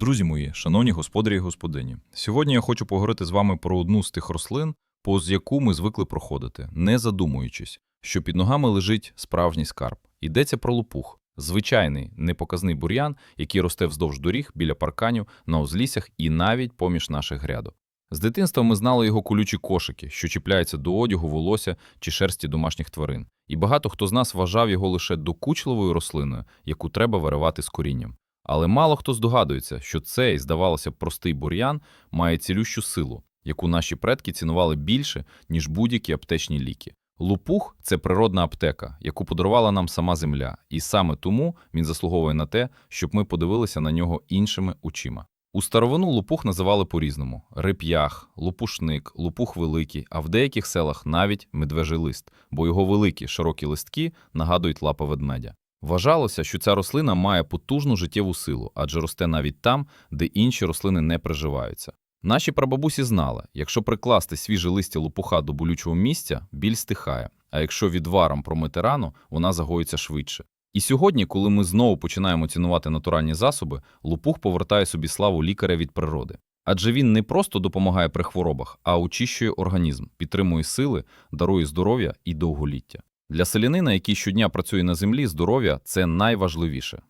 Друзі мої, шановні господарі і господині, сьогодні я хочу поговорити з вами про одну з тих рослин, повз яку ми звикли проходити, не задумуючись, що під ногами лежить справжній скарб. Йдеться про лопух, звичайний непоказний бур'ян, який росте вздовж доріг, біля парканів, на узліссях і навіть поміж наших грядок. З дитинства ми знали його колючі кошики, що чіпляються до одягу, волосся чи шерсті домашніх тварин. І багато хто з нас вважав його лише докучливою рослиною, яку треба виривати з корінням. Але мало хто здогадується, що цей, здавалося б, простий бур'ян має цілющу силу, яку наші предки цінували більше, ніж будь-які аптечні ліки. Лупух це природна аптека, яку подарувала нам сама земля, і саме тому він заслуговує на те, щоб ми подивилися на нього іншими очима. У старовину лупух називали по-різному: реп'ях, лупушник, лупух великий, а в деяких селах навіть медвежий лист, бо його великі широкі листки нагадують лапи ведмедя. Вважалося, що ця рослина має потужну життєву силу, адже росте навіть там, де інші рослини не приживаються. Наші прабабусі знали, якщо прикласти свіже листя лопуха до болючого місця, біль стихає, а якщо відваром промити рану, вона загоїться швидше. І сьогодні, коли ми знову починаємо цінувати натуральні засоби, лопух повертає собі славу лікаря від природи. Адже він не просто допомагає при хворобах, а очищує організм, підтримує сили, дарує здоров'я і довголіття. Для селянина, який щодня працює на землі, здоров'я це найважливіше.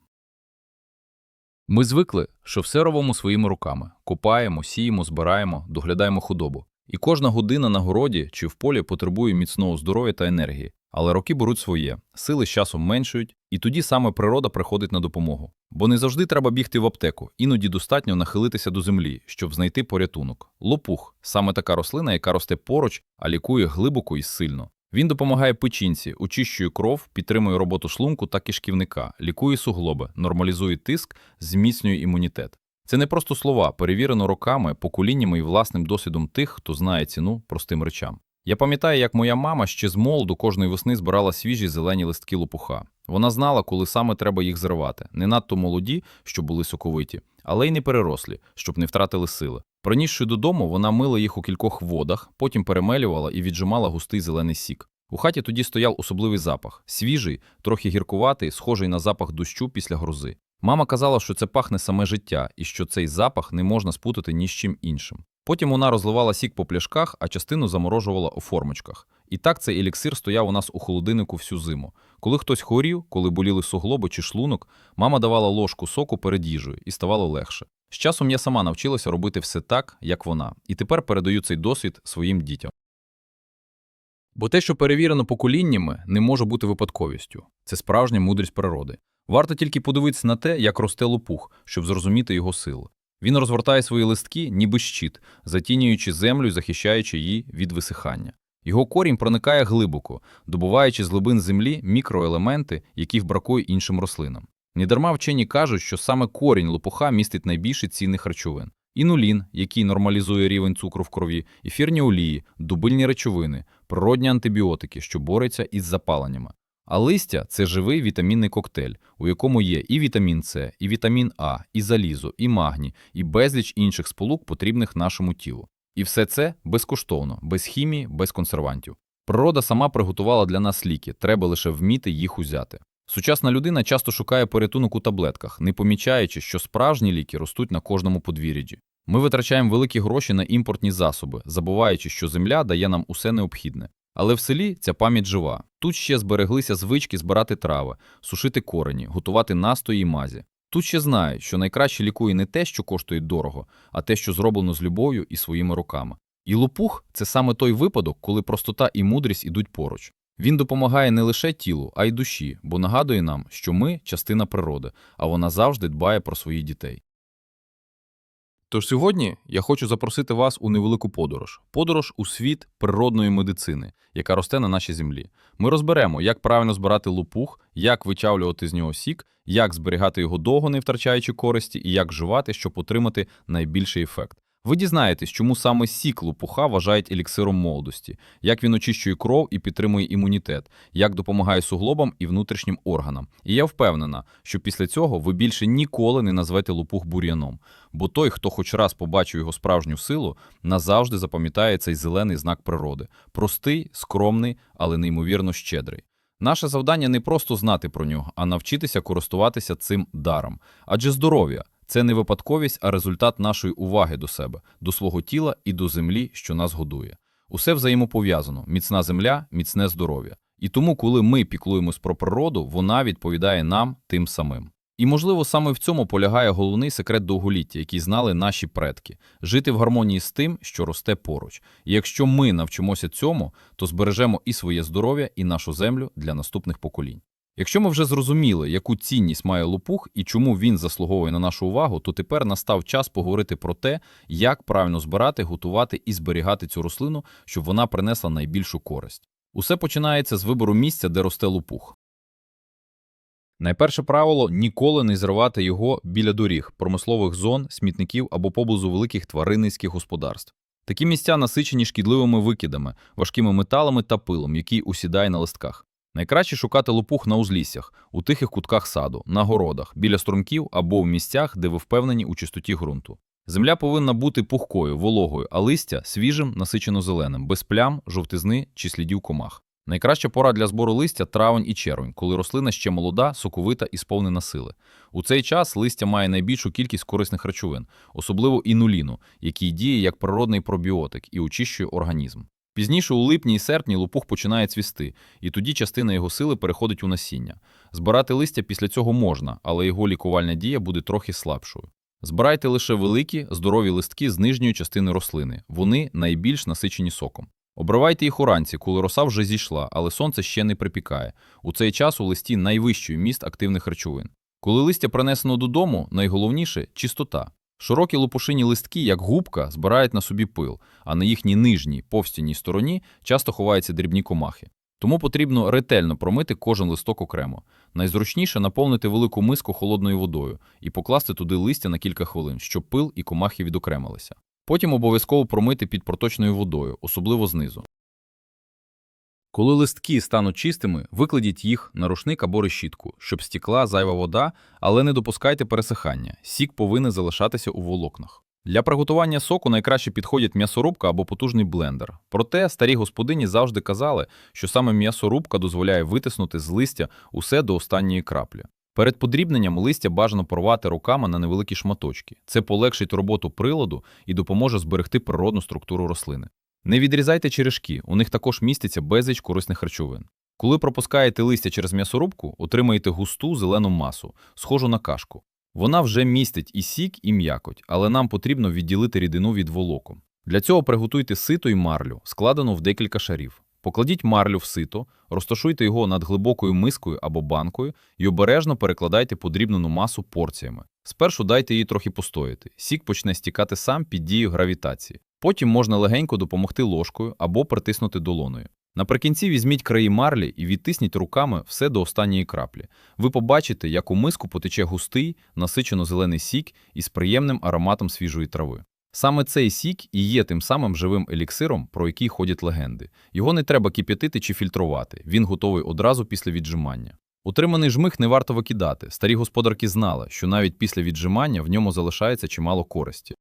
Ми звикли, що все робимо своїми руками: копаємо, сіємо, збираємо, доглядаємо худобу. І кожна година на городі чи в полі потребує міцного здоров'я та енергії. Але роки беруть своє, сили з часом меншують, і тоді саме природа приходить на допомогу. Бо не завжди треба бігти в аптеку, іноді достатньо нахилитися до землі, щоб знайти порятунок. Лопух саме така рослина, яка росте поруч, а лікує глибоко і сильно. Він допомагає печінці, очищує кров, підтримує роботу шлунку та кишківника, лікує суглоби, нормалізує тиск, зміцнює імунітет. Це не просто слова, перевірено роками, поколіннями і власним досвідом тих, хто знає ціну простим речам. Я пам'ятаю, як моя мама ще з молоду кожної весни збирала свіжі зелені листки лопуха. Вона знала, коли саме треба їх зривати. Не надто молоді, щоб були соковиті, але й не перерослі, щоб не втратили сили. Пронісши додому, вона мила їх у кількох водах, потім перемелювала і віджимала густий зелений сік. У хаті тоді стояв особливий запах свіжий, трохи гіркуватий, схожий на запах дощу після грози. Мама казала, що це пахне саме життя і що цей запах не можна спутати ні з чим іншим. Потім вона розливала сік по пляшках, а частину заморожувала у формочках. І так цей еліксир стояв у нас у холодильнику всю зиму. Коли хтось хворів, коли боліли суглоби чи шлунок, мама давала ложку соку перед їжею і ставало легше. З часом я сама навчилася робити все так, як вона, і тепер передаю цей досвід своїм дітям. Бо те, що перевірено поколіннями, не може бути випадковістю. Це справжня мудрість природи. Варто тільки подивитися на те, як росте лопух, щоб зрозуміти його сили. Він розвертає свої листки, ніби щит, затінюючи землю і захищаючи її від висихання. Його корінь проникає глибоко, добуваючи з глибин землі мікроелементи, яких бракує іншим рослинам. Недарма вчені кажуть, що саме корінь лопуха містить найбільше цінних речовин: інулін, який нормалізує рівень цукру в крові, ефірні олії, дубильні речовини, природні антибіотики, що борються із запаленнями. А листя це живий вітамінний коктейль, у якому є і вітамін С, і вітамін А, і залізо, і магній, і безліч інших сполук, потрібних нашому тілу. І все це безкоштовно, без хімії, без консервантів. Природа сама приготувала для нас ліки, треба лише вміти їх узяти. Сучасна людина часто шукає порятунок у таблетках, не помічаючи, що справжні ліки ростуть на кожному подвір'ї. Ми витрачаємо великі гроші на імпортні засоби, забуваючи, що земля дає нам усе необхідне. Але в селі ця пам'ять жива. Тут ще збереглися звички збирати трави, сушити корені, готувати настої і мазі. Тут ще знають, що найкраще лікує не те, що коштує дорого, а те, що зроблено з любов'ю і своїми руками. І лопух це саме той випадок, коли простота і мудрість ідуть поруч. Він допомагає не лише тілу, а й душі, бо нагадує нам, що ми частина природи, а вона завжди дбає про своїх дітей. Тож сьогодні я хочу запросити вас у невелику подорож подорож у світ природної медицини, яка росте на нашій землі. Ми розберемо, як правильно збирати лопух, як вичавлювати з нього сік, як зберігати його довго, не втрачаючи користі, і як вживати, щоб отримати найбільший ефект. Ви дізнаєтесь, чому саме сік лопуха вважають еліксиром молодості, як він очищує кров і підтримує імунітет, як допомагає суглобам і внутрішнім органам. І я впевнена, що після цього ви більше ніколи не назвете лопух бур'яном, бо той, хто хоч раз побачив його справжню силу, назавжди запам'ятає цей зелений знак природи простий, скромний, але неймовірно щедрий. Наше завдання не просто знати про нього, а навчитися користуватися цим даром. Адже здоров'я Це не випадковість, а результат нашої уваги до себе, до свого тіла і до землі, що нас годує. Усе взаємопов'язано: міцна земля, міцне здоров'я. І тому, коли ми піклуємось про природу, вона відповідає нам тим самим. І, можливо, саме в цьому полягає головний секрет довголіття, який знали наші предки жити в гармонії з тим, що росте поруч. І якщо ми навчимося цьому, то збережемо і своє здоров'я, і нашу землю для наступних поколінь. Якщо ми вже зрозуміли, яку цінність має лопух і чому він заслуговує на нашу увагу, то тепер настав час поговорити про те, як правильно збирати, готувати і зберігати цю рослину, щоб вона принесла найбільшу користь. Усе починається з вибору місця, де росте лопух. Найперше правило ніколи не зривати його біля доріг, промислових зон, смітників або поблизу великих тваринницьких господарств. Такі місця насичені шкідливими викидами, важкими металами та пилом, який усідає на листках. Найкраще шукати лопух на узліссях, у тихих кутках саду, на городах, біля струмків або в місцях, де ви впевнені у чистоті ґрунту. Земля повинна бути пухкою, вологою, а листя свіжим, насичено зеленим, без плям, жовтизни чи слідів комах. Найкраща пора для збору листя травень і червень, коли рослина ще молода, соковита і сповнена сили. У цей час листя має найбільшу кількість корисних речовин, особливо інуліну, який діє як природний пробіотик і очищує організм. Пізніше у липні і серпні лопух починає цвісти, і тоді частина його сили переходить у насіння. Збирати листя після цього можна, але його лікувальна дія буде трохи слабшою. Збирайте лише великі, здорові листки з нижньої частини рослини. Вони найбільш насичені соком. Обривайте їх уранці, коли роса вже зійшла, але сонце ще не припікає. У цей час у листі найвищий міст активних речовин. Коли листя принесено додому, найголовніше чистота. Широкі лопушині листки, як губка, збирають на собі пил, а на їхній нижній повстяній стороні часто ховаються дрібні комахи. Тому потрібно ретельно промити кожен листок окремо. Найзручніше наповнити велику миску холодною водою і покласти туди листя на кілька хвилин, щоб пил і комахи відокремилися. Потім обов'язково промити під проточною водою, особливо знизу. Коли листки стануть чистими, викладіть їх на рушник або решітку, щоб стікла зайва вода, але не допускайте пересихання. Сік повинен залишатися у волокнах. Для приготування соку найкраще підходять м'ясорубка або потужний блендер. Проте старі господині завжди казали, що саме м'ясорубка дозволяє витиснути з листя усе до останньої краплі. Перед подрібненням листя бажано порвати руками на невеликі шматочки. Це полегшить роботу приладу і допоможе зберегти природну структуру рослини. Не відрізайте черешки, у них також міститься безліч корисних речовин. Коли пропускаєте листя через м'ясорубку, отримаєте густу зелену масу, схожу на кашку. Вона вже містить і сік, і м'якоть, але нам потрібно відділити рідину від волокон. Для цього приготуйте сито й марлю, складену в декілька шарів. Покладіть марлю в сито, розташуйте його над глибокою мискою або банкою і обережно перекладайте подрібнену масу порціями. Спершу дайте їй трохи постояти. Сік почне стікати сам під дією гравітації. Потім можна легенько допомогти ложкою або притиснути долоною. Наприкінці візьміть краї марлі і відтисніть руками все до останньої краплі. Ви побачите, як у миску потече густий, насичено зелений сік із приємним ароматом свіжої трави. Саме цей сік і є тим самим живим еліксиром, про який ходять легенди. Його не треба кип'ятити чи фільтрувати, він готовий одразу після віджимання. Утриманий жмих не варто викидати. Старі господарки знали, що навіть після віджимання в ньому залишається чимало користі.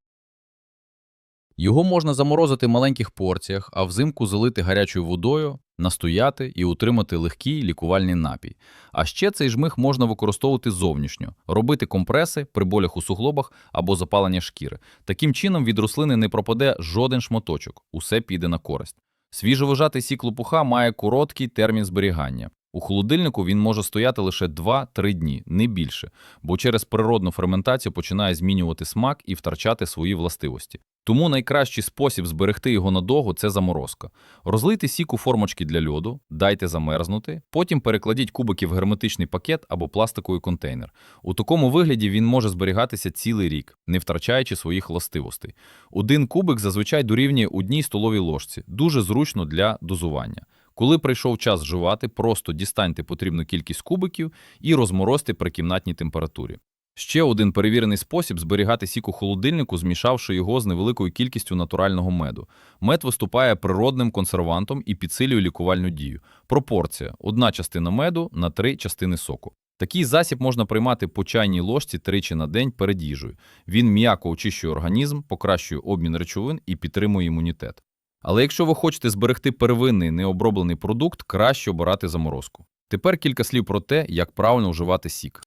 Його можна заморозити в маленьких порціях, а взимку залити гарячою водою, настояти і утримати легкий лікувальний напій. А ще цей жмих можна використовувати зовнішньо, робити компреси при болях у суглобах або запалення шкіри. Таким чином від рослини не пропаде жоден шматочок, усе піде на користь. Свіжовижатий сік лопуха має короткий термін зберігання. У холодильнику він може стояти лише 2-3 дні, не більше, бо через природну ферментацію починає змінювати смак і втрачати свої властивості. Тому найкращий спосіб зберегти його надовго це заморозка. Розлийте сік у формочки для льоду, дайте замерзнути, потім перекладіть кубики в герметичний пакет або пластиковий контейнер. У такому вигляді він може зберігатися цілий рік, не втрачаючи своїх властивостей. Один кубик зазвичай дорівнює одній столовій ложці, дуже зручно для дозування. Коли прийшов час жувати, просто дістаньте потрібну кількість кубиків і розморозьте при кімнатній температурі. Ще один перевірений спосіб зберігати сік у холодильнику, змішавши його з невеликою кількістю натурального меду. Мед виступає природним консервантом і підсилює лікувальну дію. Пропорція одна частина меду на три частини соку. Такий засіб можна приймати по чайній ложці тричі на день перед їжею. Він м'яко очищує організм, покращує обмін речовин і підтримує імунітет. Але якщо ви хочете зберегти первинний необроблений продукт, краще обирати заморозку. Тепер кілька слів про те, як правильно вживати сік.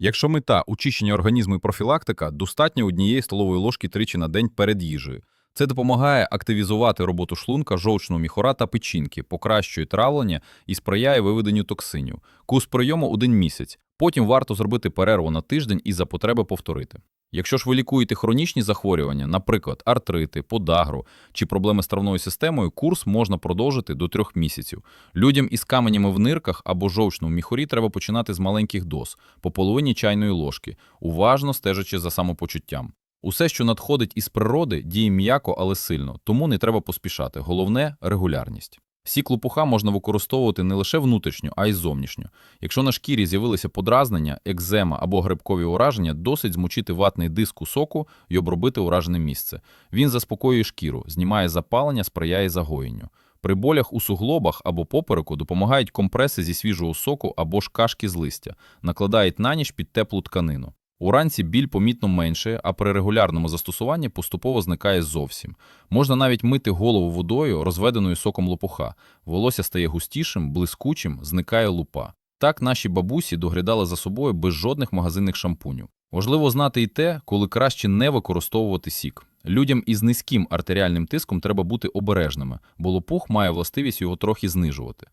Якщо мета очищення організму і профілактика, достатньо однієї столової ложки тричі на день перед їжею. Це допомагає активізувати роботу шлунка, жовчного міхора та печінки, покращує травлення і сприяє виведенню токсинів. Курс прийому один місяць. Потім варто зробити перерву на тиждень і за потреби повторити. Якщо ж ви лікуєте хронічні захворювання, наприклад, артрити, подагру чи проблеми з травною системою, курс можна продовжити до трьох місяців. Людям із каменями в нирках або жовчному міхурі треба починати з маленьких доз, по половині чайної ложки, уважно стежачи за самопочуттям. Усе, що надходить із природи, діє м'яко, але сильно, тому не треба поспішати. Головне регулярність. Сік лопуха можна використовувати не лише внутрішньо, а й зовнішньо. Якщо на шкірі з'явилися подразнення, екзема або грибкові ураження, досить змочити ватний диск у соку і обробити уражене місце. Він заспокоює шкіру, знімає запалення, сприяє загоєнню. При болях у суглобах або попереку допомагають компреси зі свіжого соку або ж кашки з листя, накладають на ніч під теплу тканину. Уранці біль помітно менше, а при регулярному застосуванні поступово зникає зовсім. Можна навіть мити голову водою, розведеною соком лопуха. Волосся стає густішим, блискучим, зникає лупа. Так наші бабусі доглядали за собою без жодних магазинних шампунів. Важливо знати і те, коли краще не використовувати сік. Людям із низьким артеріальним тиском треба бути обережними, бо лопух має властивість його трохи знижувати.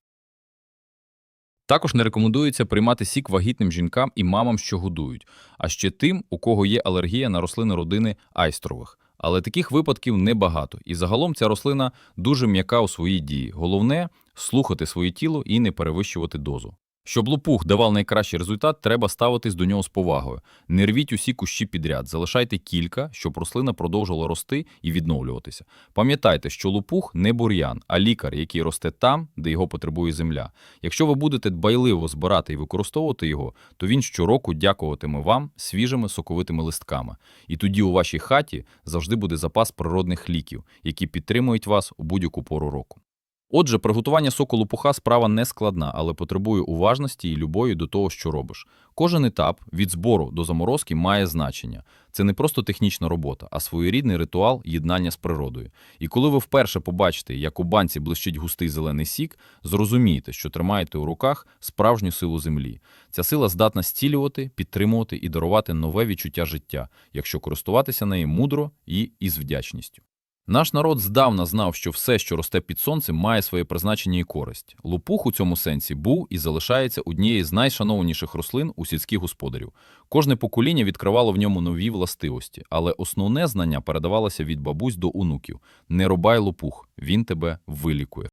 Також не рекомендується приймати сік вагітним жінкам і мамам, що годують, а ще тим, у кого є алергія на рослини родини айстрових. Але таких випадків небагато, і загалом ця рослина дуже м'яка у своїй дії. Головне слухати своє тіло і не перевищувати дозу. Щоб лопух давав найкращий результат, треба ставитись до нього з повагою. Не рвіть усі кущі підряд, залишайте кілька, щоб рослина продовжувала рости і відновлюватися. Пам'ятайте, що лопух не бур'ян, а лікар, який росте там, де його потребує земля. Якщо ви будете дбайливо збирати і використовувати його, то він щороку дякуватиме вам свіжими соковитими листками. І тоді у вашій хаті завжди буде запас природних ліків, які підтримують вас у будь-яку пору року. Отже, приготування соку лопуха справа не складна, але потребує уважності і любові до того, що робиш. Кожен етап від збору до заморозки має значення. Це не просто технічна робота, а своєрідний ритуал єднання з природою. І коли ви вперше побачите, як у банці блищить густий зелений сік, зрозумієте, що тримаєте у руках справжню силу землі. Ця сила здатна зцілювати, підтримувати і дарувати нове відчуття життя, якщо користуватися нею мудро і із вдячністю. Наш народ здавна знав, що все, що росте під сонцем, має своє призначення і користь. Лопух у цьому сенсі був і залишається однією з найшановніших рослин у сільських господарів. Кожне покоління відкривало в ньому нові властивості, але основне знання передавалося від бабусь до онуків. Не рубай лопух, він тебе вилікує.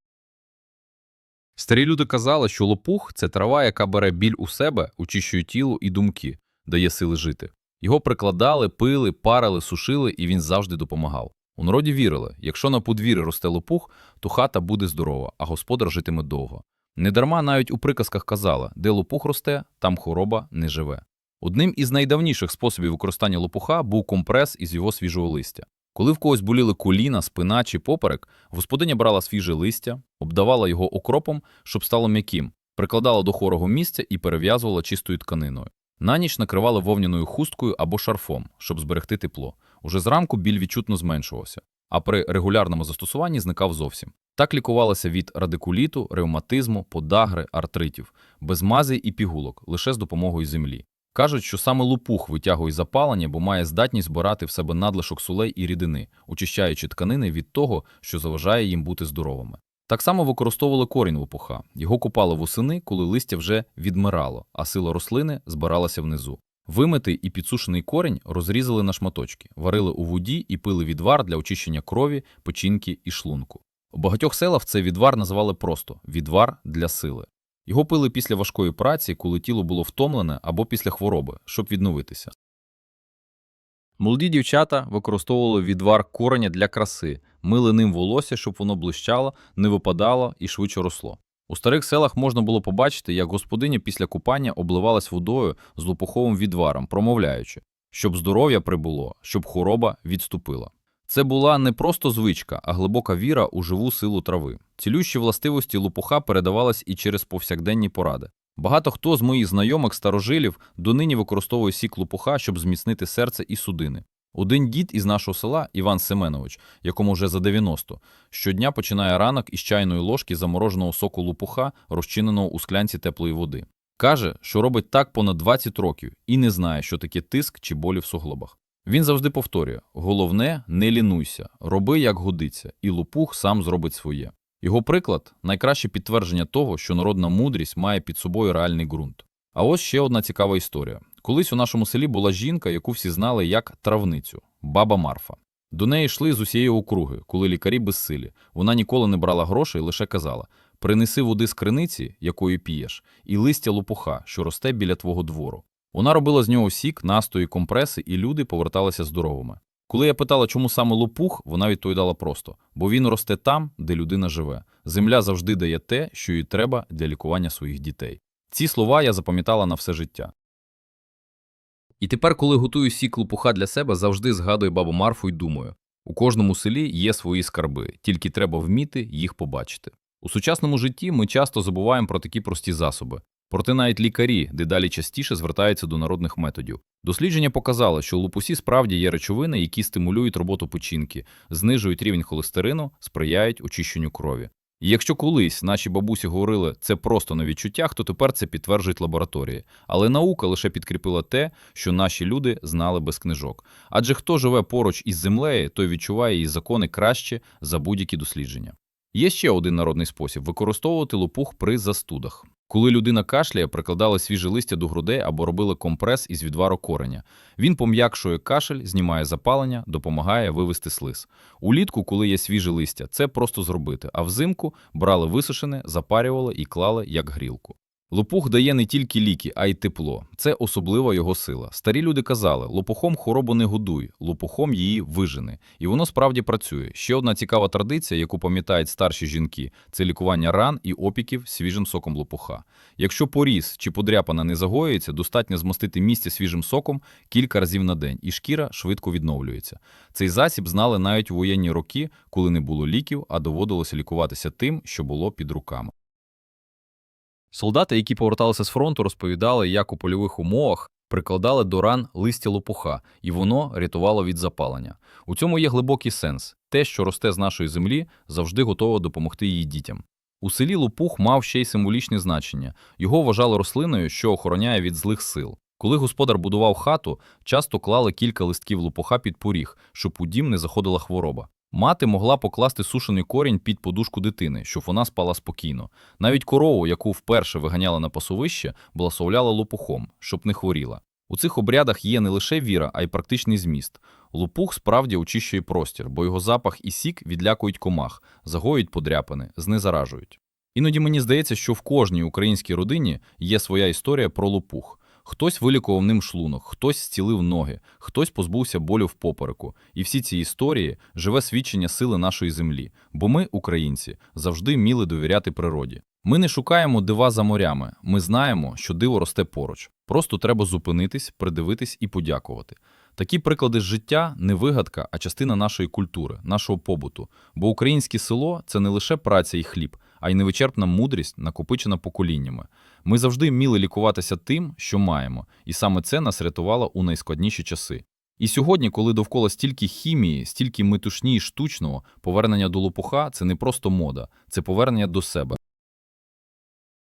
Старі люди казали, що лопух це трава, яка бере біль у себе, очищує тіло і думки, дає сили жити. Його прикладали, пили, парили, сушили, і він завжди допомагав. У народі вірили, якщо на подвір'ї росте лопух, то хата буде здорова, а господар житиме довго. Недарма навіть у приказках казали, де лопух росте, там хвороба не живе. Одним із найдавніших способів використання лопуха був компрес із його свіжого листя. Коли в когось боліли коліна, спина чи поперек, господиня брала свіже листя, обдавала його окропом, щоб стало м'яким, прикладала до хворого місця і перев'язувала чистою тканиною. На ніч накривали вовняною хусткою або шарфом, щоб зберегти тепло. Уже зранку біль відчутно зменшувався, а при регулярному застосуванні зникав зовсім. Так лікувалося від радикуліту, ревматизму, подагри, артритів, без мази і пігулок, лише з допомогою землі. Кажуть, що саме лупух витягує запалення, бо має здатність збирати в себе надлишок сулей і рідини, очищаючи тканини від того, що заважає їм бути здоровими. Так само використовували корінь лопуха. Його купали восени, коли листя вже відмирало, а сила рослини збиралася внизу. Вимитий і підсушений корінь розрізали на шматочки, варили у воді і пили відвар для очищення крові, печінки і шлунку. У багатьох селах цей відвар називали просто відвар для сили. Його пили після важкої праці, коли тіло було втомлене або після хвороби, щоб відновитися. Молоді дівчата використовували відвар кореня для краси, мили ним волосся, щоб воно блищало, не випадало і швидше росло. У старих селах можна було побачити, як господиня після купання обливалась водою з лопуховим відваром, промовляючи, щоб здоров'я прибуло, щоб хвороба відступила. Це була не просто звичка, а глибока віра у живу силу трави. Цілющі властивості лопуха передавались і через повсякденні поради. Багато хто з моїх знайомих старожилів донині використовує сік лопуха, щоб зміцнити серце і судини. Один дід із нашого села, Іван Семенович, якому вже за 90, щодня починає ранок із чайної ложки замороженого соку лопуха, розчиненого у склянці теплої води. Каже, що робить так понад 20 років і не знає, що таке тиск чи болі в суглобах. Він завжди повторює: головне, не лінуйся, роби як годиться, і лопух сам зробить своє. Його приклад найкраще підтвердження того, що народна мудрість має під собою реальний ґрунт. А ось ще одна цікава історія. Колись у нашому селі була жінка, яку всі знали як травницю баба Марфа. До неї йшли з усієї округи, коли лікарі безсилі. Вона ніколи не брала грошей, лише казала: принеси води з криниці, якою п'єш, і листя лопуха, що росте біля твого двору. Вона робила з нього сік, настої, компреси, і люди поверталися здоровими. Коли я питала, чому саме лопух, вона відповідала просто: бо він росте там, де людина живе. Земля завжди дає те, що їй треба для лікування своїх дітей. Ці слова я запам'ятала на все життя. І тепер, коли готую сік лопуха для себе, завжди згадую бабу Марфу і думаю: у кожному селі є свої скарби, тільки треба вміти їх побачити. У сучасному житті ми часто забуваємо про такі прості засоби. Проте навіть лікарі дедалі частіше звертаються до народних методів. Дослідження показало, що у лупусі справді є речовини, які стимулюють роботу печінки, знижують рівень холестерину, сприяють очищенню крові. Якщо колись наші бабусі говорили це просто на відчуттях, то тепер це підтверджують лабораторії. Але наука лише підкріпила те, що наші люди знали без книжок. Адже хто живе поруч із землею, той відчуває її закони краще за будь-які дослідження. Є ще один народний спосіб використовувати лопух при застудах. Коли людина кашляє, прикладала свіже листя до грудей або робила компрес із відвару кореня. Він пом'якшує кашель, знімає запалення, допомагає вивести слиз. Улітку, коли є свіже листя, це просто зробити, а взимку брали висушене, запарювали і клали як грілку. Лопух дає не тільки ліки, а й тепло. Це особлива його сила. Старі люди казали: лопухом хворобу не годуй, лопухом її вижени. І воно справді працює. Ще одна цікава традиція, яку пам'ятають старші жінки, це лікування ран і опіків свіжим соком лопуха. Якщо поріз чи подряпана не загоюється, достатньо змастити місце свіжим соком кілька разів на день, і шкіра швидко відновлюється. Цей засіб знали навіть у воєнні роки, коли не було ліків, а доводилося лікуватися тим, що було під руками. Солдати, які поверталися з фронту, розповідали, як у польових умовах прикладали до ран листя лопуха, і воно рятувало від запалення. У цьому є глибокий сенс. Те, що росте з нашої землі, завжди готово допомогти її дітям. У селі лопух мав ще й символічне значення. Його вважали рослиною, що охороняє від злих сил. Коли господар будував хату, часто клали кілька листків лопуха під поріг, щоб у дім не заходила хвороба. Мати могла покласти сушений корінь під подушку дитини, щоб вона спала спокійно. Навіть корову, яку вперше виганяла на пасовище, благословляла лопухом, щоб не хворіла. У цих обрядах є не лише віра, а й практичний зміст. Лопух справді очищує простір, бо його запах і сік відлякують комах, загоюють подряпини, знезаражують. Іноді мені здається, що в кожній українській родині є своя історія про лопух. Хтось вилікував ним шлунок, хтось зцілив ноги, хтось позбувся болю в попереку. І всі ці історії живе свідчення сили нашої землі, бо ми, українці, завжди вміли довіряти природі. Ми не шукаємо дива за морями, ми знаємо, що диво росте поруч. Просто треба зупинитись, придивитись і подякувати. Такі приклади з життя не вигадка, а частина нашої культури, нашого побуту. Бо українське село це не лише праця і хліб, а й невичерпна мудрість, накопичена поколіннями. Ми завжди вміли лікуватися тим, що маємо, і саме це нас рятувало у найскладніші часи. І сьогодні, коли довкола стільки хімії, стільки метушні і штучного, повернення до лопуха це не просто мода, це повернення до себе.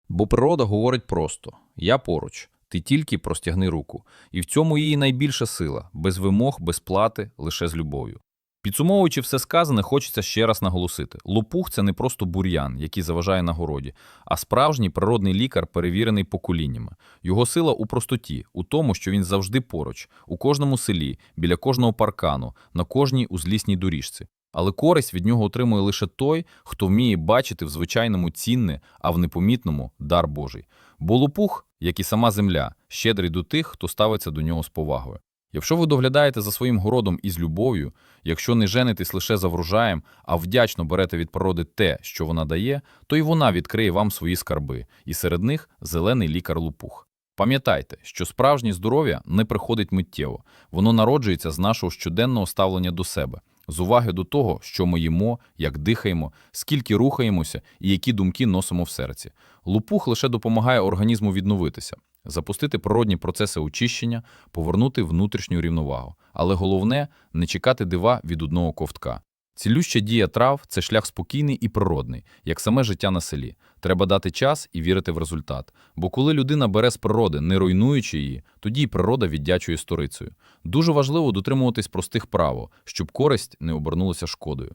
Бо природа говорить просто: я поруч, ти тільки простягни руку. І в цьому її найбільша сила без вимог, без плати, лише з любов'ю. Підсумовуючи все сказане, хочеться ще раз наголосити: лопух це не просто бур'ян, який заважає на городі, а справжній природний лікар, перевірений поколіннями. Його сила у простоті, у тому, що він завжди поруч, у кожному селі, біля кожного паркану, на кожній узлісній доріжці. Але користь від нього отримує лише той, хто вміє бачити в звичайному цінне, а в непомітному дар Божий. Бо лопух, як і сама земля, щедрий до тих, хто ставиться до нього з повагою. Якщо ви доглядаєте за своїм городом із любов'ю, якщо не женитесь лише за врожаєм, а вдячно берете від природи те, що вона дає, то й вона відкриє вам свої скарби, і серед них зелений лікар лупух. Пам'ятайте, що справжнє здоров'я не приходить миттєво, воно народжується з нашого щоденного ставлення до себе, з уваги до того, що ми їмо, як дихаємо, скільки рухаємося і які думки носимо в серці. Лупух лише допомагає організму відновитися запустити природні процеси очищення, повернути внутрішню рівновагу. Але головне не чекати дива від одного ковтка. Цілюща дія трав це шлях спокійний і природний, як саме життя на селі. Треба дати час і вірити в результат. Бо коли людина бере з природи, не руйнуючи її, тоді й природа віддячує сторицею. Дуже важливо дотримуватись простих правил, щоб користь не обернулася шкодою.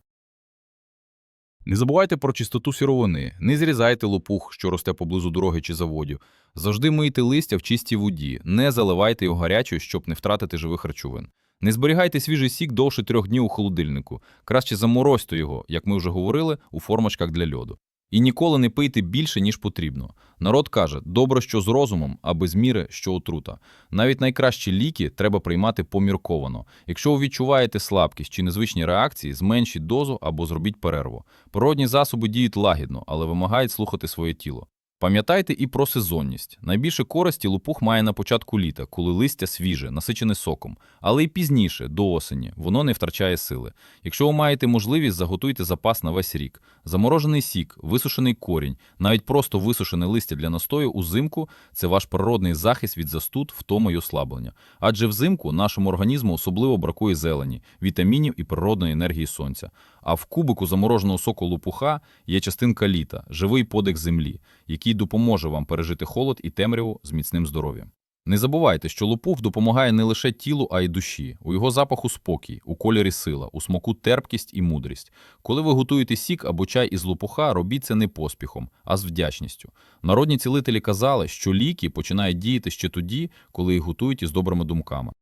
Не забувайте про чистоту сировини, не зрізайте лопух, що росте поблизу дороги чи заводів. Завжди мийте листя в чистій воді, не заливайте його гарячою, щоб не втратити живих речовин. Не зберігайте свіжий сік довше трьох днів у холодильнику. Краще заморозьте його, як ми вже говорили, у формочках для льоду. І ніколи не пийте більше, ніж потрібно. Народ каже, добре, що з розумом, а без міри, що отрута. Навіть найкращі ліки треба приймати помірковано. Якщо ви відчуваєте слабкість чи незвичні реакції, зменшіть дозу або зробіть перерву. Природні засоби діють лагідно, але вимагають слухати своє тіло. Пам'ятайте і про сезонність. Найбільше користі лопух має на початку літа, коли листя свіже, насичене соком, але й пізніше, до осені, воно не втрачає сили. Якщо ви маєте можливість, заготуйте запас на весь рік. Заморожений сік, висушений корінь, навіть просто висушене листя для настою узимку – це ваш природний захист від застуд, втоми й ослаблення. Адже взимку нашому організму особливо бракує зелені, вітамінів і природної енергії сонця. А в кубику замороженого соку лопуха є частинка літа, живий подих землі, який допоможе вам пережити холод і темряву з міцним здоров'ям. Не забувайте, що лопух допомагає не лише тілу, а й душі. У його запаху спокій, у кольорі сила, у смаку терпкість і мудрість. Коли ви готуєте сік або чай із лопуха, робіть це не поспіхом, а з вдячністю. Народні цілителі казали, що ліки починають діяти ще тоді, коли їх готують із добрими думками.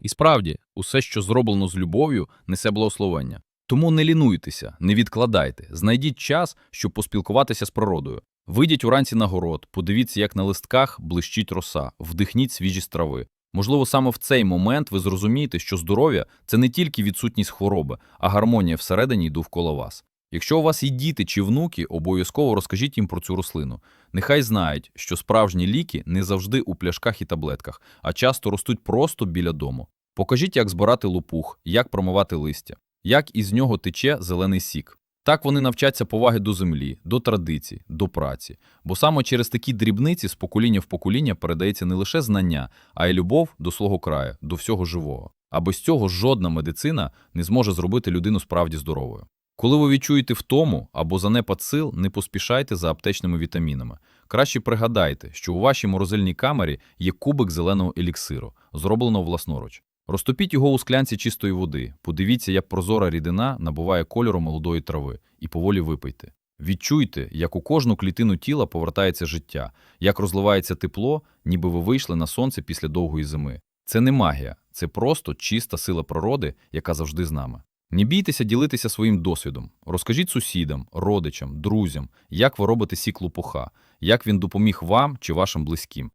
І справді, усе, що зроблено з любов'ю, несе благословення. Тому не лінуйтеся, не відкладайте, знайдіть час, щоб поспілкуватися з природою. Вийдіть уранці на город, подивіться, як на листках блищить роса, вдихніть свіжі страви. Можливо, саме в цей момент ви зрозумієте, що здоров'я це не тільки відсутність хвороби, а гармонія всередині й довкола вас. Якщо у вас є діти чи внуки, обов'язково розкажіть їм про цю рослину. Нехай знають, що справжні ліки не завжди у пляшках і таблетках, а часто ростуть просто біля дому. Покажіть, як збирати лопух, як промивати листя, як із нього тече зелений сік. Так вони навчаться поваги до землі, до традицій, до праці. Бо саме через такі дрібниці з покоління в покоління передається не лише знання, а й любов до свого краю, до всього живого. А без цього жодна медицина не зможе зробити людину справді здоровою. Коли ви відчуєте втому або занепад сил, не поспішайте за аптечними вітамінами. Краще пригадайте, що у вашій морозильній камері є кубик зеленого еліксиру, зробленого власноруч. Розтопіть його у склянці чистої води, подивіться, як прозора рідина набуває кольору молодої трави, і поволі випийте. Відчуйте, як у кожну клітину тіла повертається життя, як розливається тепло, ніби ви вийшли на сонце після довгої зими. Це не магія, це просто чиста сила природи, яка завжди з нами. Не бійтеся ділитися своїм досвідом. Розкажіть сусідам, родичам, друзям, як ви робите сік лопуха, як він допоміг вам чи вашим близьким.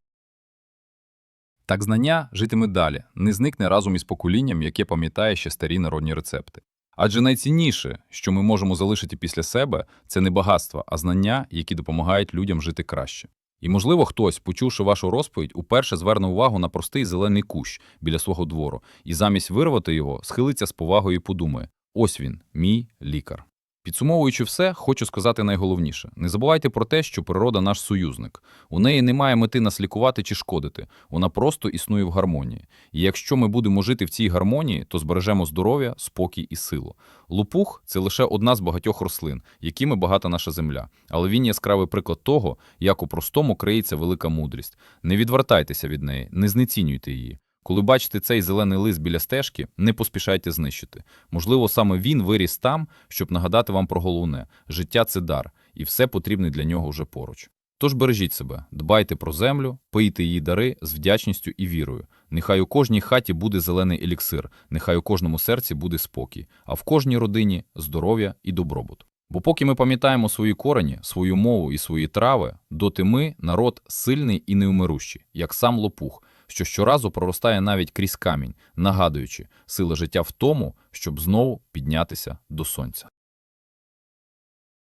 Так знання житиме далі, не зникне разом із поколінням, яке пам'ятає ще старі народні рецепти. Адже найцінніше, що ми можемо залишити після себе, це не багатство, а знання, які допомагають людям жити краще. І, можливо, хтось, почувши вашу розповідь, уперше зверне увагу на простий зелений кущ біля свого двору, і замість вирвати його, схилиться з повагою і подумає: ось він, мій лікар. Підсумовуючи все, хочу сказати найголовніше: не забувайте про те, що природа наш союзник. У неї немає мети нас лікувати чи шкодити, вона просто існує в гармонії. І якщо ми будемо жити в цій гармонії, то збережемо здоров'я, спокій і силу. Лупух це лише одна з багатьох рослин, якими багата наша земля. Але він яскравий приклад того, як у простому криється велика мудрість. Не відвертайтеся від неї, не знецінюйте її. Коли бачите цей зелений лист біля стежки, не поспішайте знищити. Можливо, саме він виріс там, щоб нагадати вам про головне життя це дар, і все потрібне для нього вже поруч. Тож бережіть себе, дбайте про землю, пийте її дари з вдячністю і вірою. Нехай у кожній хаті буде зелений еліксир, нехай у кожному серці буде спокій, а в кожній родині здоров'я і добробут. Бо поки ми пам'ятаємо свої корені, свою мову і свої трави, доти ми народ сильний і неумирущий, як сам лопух, що щоразу проростає навіть крізь камінь, нагадуючи, сила життя в тому, щоб знову піднятися до сонця.